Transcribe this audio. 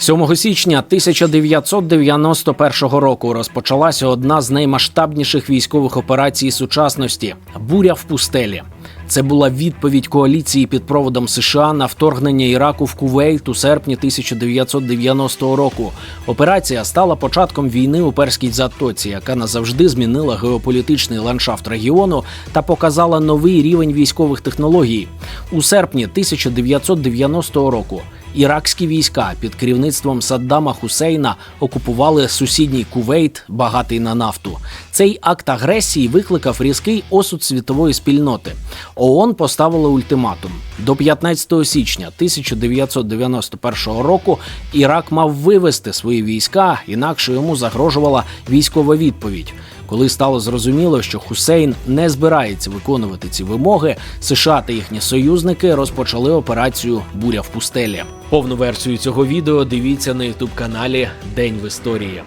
7 січня 1991 року розпочалася одна з наймасштабніших військових операцій сучасності буря в пустелі. Це була відповідь коаліції під проводом США на вторгнення Іраку в Кувейт у серпні 1990 року. Операція стала початком війни у перській затоці, яка назавжди змінила геополітичний ландшафт регіону та показала новий рівень військових технологій. У серпні 1990 року іракські війська під керівництвом Саддама Хусейна окупували сусідній Кувейт, багатий на нафту. Цей акт агресії викликав різкий осуд світової спільноти. ООН поставила ультиматум до 15 січня 1991 року. Ірак мав вивести свої війська, інакше йому загрожувала військова відповідь. Коли стало зрозуміло, що Хусейн не збирається виконувати ці вимоги, США та їхні союзники розпочали операцію Буря в пустелі. Повну версію цього відео дивіться на ютуб каналі День в історії.